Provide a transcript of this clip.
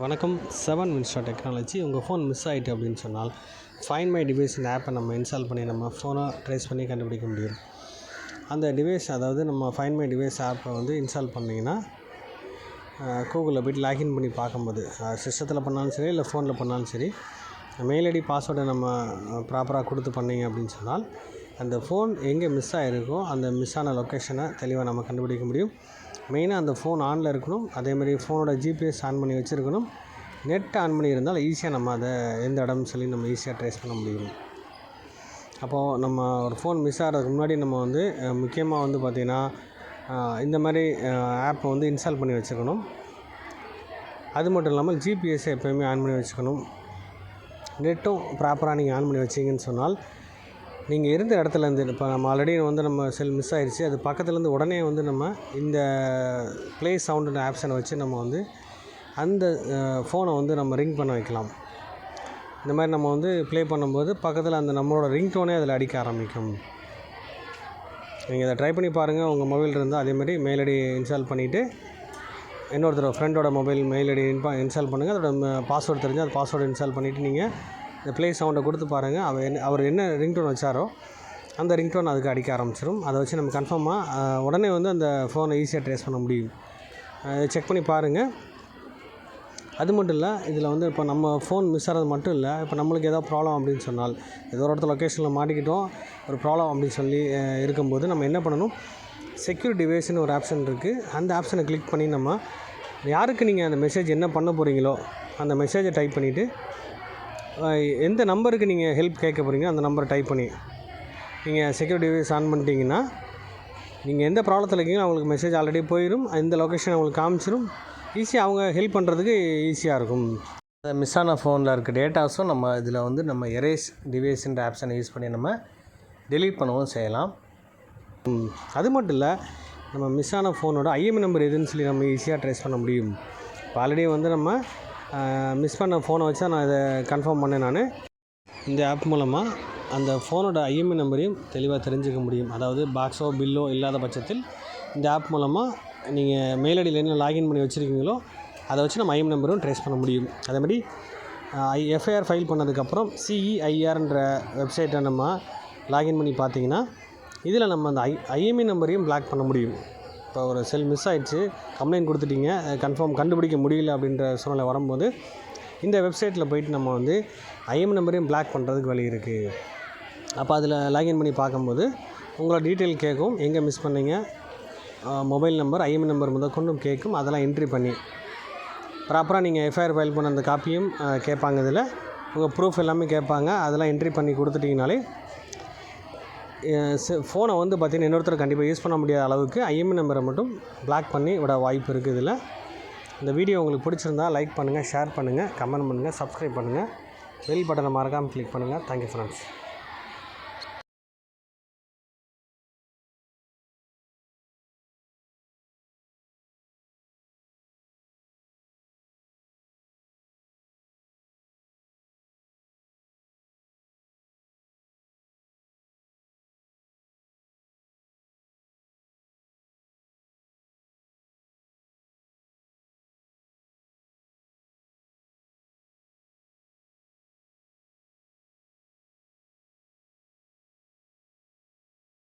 வணக்கம் செவன் மின்ஸ்டா டெக்னாலஜி. உங்கள் ஃபோன் மிஸ் ஆகிட்டு அப்படின்னு சொன்னால் ஃபைன் மை டிவைஸ் இந்த ஆப்பை நம்ம இன்ஸ்டால் பண்ணி நம்ம ஃபோனை ட்ரேஸ் பண்ணி கண்டுபிடிக்க முடியும். அந்த டிவைஸ் அதாவது நம்ம ஃபைன் மை டிவைஸ் ஆப்பை வந்து இன்ஸ்டால் பண்ணிங்கன்னா கூகுளில் போய்ட்டு லாகின் பண்ணி பார்க்கும்போது சிஸ்டத்தில் பண்ணாலும் சரி இல்லை ஃபோனில் பண்ணாலும் சரி மெயில் ஐடி பாஸ்வேர்டை நம்ம ப்ராப்பராக கொடுத்து பண்ணீங்க அப்படின்னு சொன்னால் அந்த ஃபோன் எங்கே மிஸ் ஆகிருக்கோ அந்த மிஸ் ஆன லொக்கேஷனை தெளிவாக நம்ம கண்டுபிடிக்க முடியும். மெயினாக அந்த ஃபோன் ஆனில் இருக்கணும். அதேமாதிரி ஃபோனோட ஜிபிஎஸ் ஆன் பண்ணி வச்சுருக்கணும். நெட் ஆன் பண்ணி இருந்தால் ஈஸியாக நம்ம அதை எந்த இடம்னு சொல்லி நம்ம ஈஸியாக ட்ரேஸ் பண்ண முடியும். அப்போது நம்ம ஒரு ஃபோன் மிஸ் ஆகிறதுக்கு முன்னாடி நம்ம வந்து முக்கியமாக வந்து பார்த்திங்கன்னா இந்த மாதிரி ஆப்பை வந்து இன்ஸ்டால் பண்ணி வச்சுக்கணும் அது மட்டும் இல்லாமல் ஜிபிஎஸ்ஸை எப்போயுமே ஆன் பண்ணி வச்சுக்கணும். நெட்டும் ப்ராப்பராக நீங்கள் ஆன் பண்ணி வச்சிங்கன்னு சொன்னால் நீங்கள் இருந்த இடத்துலேருந்து இப்போ நம்ம ஆல்ரெடி வந்து நம்ம செல் மிஸ் ஆயிடுச்சு அது பக்கத்துலேருந்து உடனே வந்து நம்ம இந்த ப்ளே சவுண்டுன்ற ஆப்ஷனை வச்சு நம்ம வந்து அந்த ஃபோனை வந்து நம்ம ரிங் பண்ண வைக்கலாம். இந்த மாதிரி நம்ம வந்து ப்ளே பண்ணும்போது பக்கத்தில் அந்த நம்மளோட ரிங் டோனே அதில் அடிக்க ஆரம்பிக்கும். நீங்கள் இதை ட்ரை பண்ணி பாருங்கள் உங்கள் மொபைல் இருந்தால் அதேமாதிரி மெயில் ஐடி இன்ஸ்டால் பண்ணிவிட்டு இன்னொருத்தர் ஃப்ரெண்டோட மொபைல் மெயில் ஐடி இன்பா இன்ஸ்டால் பண்ணுங்கள் அதோட பாஸ்வேர்டு தெரிஞ்சால் அது பாஸ்வேர்டு இன்ஸ்டால் பண்ணிவிட்டு நீங்கள் இந்த ப்ளே சவுண்டை கொடுத்து பாருங்கள் அவர் என்ன அவர் என்ன ரிங்டோன் வச்சாரோ அந்த ரிங்டோன் அதுக்கு அடிக்க ஆரம்பிச்சிடும் அதை வச்சு நம்ம கன்ஃபார்மாக உடனே வந்து அந்த ஃபோனை ஈஸியாக ட்ரேஸ் பண்ண முடியும். செக் பண்ணி பாருங்கள் அது மட்டும் இல்லை இதில் வந்து இப்போ நம்ம ஃபோன் மிஸ் ஆகிறது மட்டும் இல்லை இப்போ நம்மளுக்கு ஏதாவது ப்ராப்ளம் அப்படின்னு சொன்னால் ஏதோ ஒரு இடத்துல லொக்கேஷனில் மாட்டிக்கிட்டோம் ஒரு ப்ராப்ளம் அப்படின்னு சொல்லி இருக்கும்போது நம்ம என்ன பண்ணணும்? செக்யூர் டிவைஸ்னு ஒரு ஆப்ஷன் இருக்குது அந்த ஆப்ஷனை கிளிக் பண்ணி நம்ம யாருக்கு நீங்கள் அந்த மெசேஜ் என்ன பண்ண போகிறீங்களோ அந்த மெசேஜை டைப் பண்ணிவிட்டு எந்த நம்பருக்கு நீங்கள் ஹெல்ப் கேட்க போகிறீங்க அந்த நம்பரை டைப் பண்ணி நீங்கள் செக்யூரிட்டி டிவைஸ் ஆன் பண்ணிட்டீங்கன்னா நீங்கள் எந்த ப்ராப்ளத்தில் இருக்கீங்களோ அவங்களுக்கு மெசேஜ் ஆல்ரெடி போயிடும் இந்த லொக்கேஷன் அவங்களுக்கு காமிச்சிடும் ஈஸியாக அவங்க ஹெல்ப் பண்ணுறதுக்கு ஈஸியாக இருக்கும். மிஸ் ஆன ஃபோனில் இருக்க டேட்டாஸும் நம்ம இதில் வந்து நம்ம எரேஸ் டிவைஸ்ன்ற ஆப்ஷனை யூஸ் பண்ணி நம்ம டெலீட் பண்ணவும் செய்யலாம். அது மட்டும் இல்லை நம்ம மிஸ் ஆன ஃபோனோட ஐஎம்ஐ நம்பர் எதுன்னு சொல்லி நம்ம ஈஸியாக ட்ரேஸ் பண்ண முடியும். இப்போ ஆல்ரெடி வந்து நம்ம மிஸ் பண்ண ஃபோனை வச்சா நான் இதை கன்ஃபார்ம் பண்ணேன் நான். இந்த ஆப் மூலமாக அந்த ஃபோனோட ஐஎம்ஐ நம்பரையும் தெளிவாக தெரிஞ்சுக்க முடியும். அதாவது பாக்ஸோ பில்லோ இல்லாத பட்சத்தில் இந்த ஆப் மூலமாக நீங்கள் மெயில் ஐடியில் என்ன லாகின் பண்ணி வச்சுருக்கீங்களோ அதை வச்சு நம்ம ஐஎம் நம்பரும் ட்ரேஸ் பண்ண முடியும். அதேமாதிரி எஃப்ஐஆர் ஃபைல் பண்ணதுக்கப்புறம் சிஇஐஆர்ன்ற வெப்சைட்டை நம்ம லாகின் பண்ணி பார்த்தீங்கன்னா இதில் நம்ம அந்த ஐ ஐஎம்ஐ நம்பரையும் பிளாக் பண்ண முடியும். இப்போ ஒரு செல் மிஸ் ஆகிடுச்சு கம்ப்ளைண்ட் கொடுத்துட்டீங்க. கன்ஃபார்ம் கண்டுபிடிக்க முடியல அப்படின்ற சூழ்நிலை வரும்போது இந்த வெப்சைட்டில் போயிட்டு நம்ம வந்து ஐஎம் நம்பரையும் பிளாக் பண்ணுறதுக்கு வழி இருக்குது அப்போ அதில் லாகின் பண்ணி பார்க்கும்போது உங்களோட டீட்டெயில் கேட்கும். எங்கே மிஸ் பண்ணீங்க? மொபைல் நம்பர் ஐஎம் நம்பர் முதற்கொண்டும் கேட்கும். அதெல்லாம் என்ட்ரி பண்ணி ப்ராப்பராக நீங்கள் எஃப்ஐஆர் ஃபைல் பண்ண அந்த காப்பியும் கேட்பாங்க இதில். உங்கள் ப்ரூஃப் எல்லாமே கேட்பாங்க. அதெல்லாம் என்ட்ரி பண்ணி கொடுத்துட்டிங்கனாலே ஃபோனை வந்து பார்த்திங்கன்னா இன்னொருத்தர் கண்டிப்பாக யூஸ் பண்ண முடியாத அளவுக்கு ஐஎம்ஐ நம்பரை மட்டும் பிளாக் பண்ணி விட வாய்ப்பு இருக்குது இதில். இந்த வீடியோ உங்களுக்கு பிடிச்சிருந்தா லைக் பண்ணுங்கள் ஷேர் பண்ணுங்கள் கமெண்ட் பண்ணுங்கள் சப்ஸ்கிரைப் பண்ணுங்கள் பெல் பட்டனை மறக்காமல் கிளிக் பண்ணுங்கள் தேங்க்யூ ஃப்ரெண்ட்ஸ்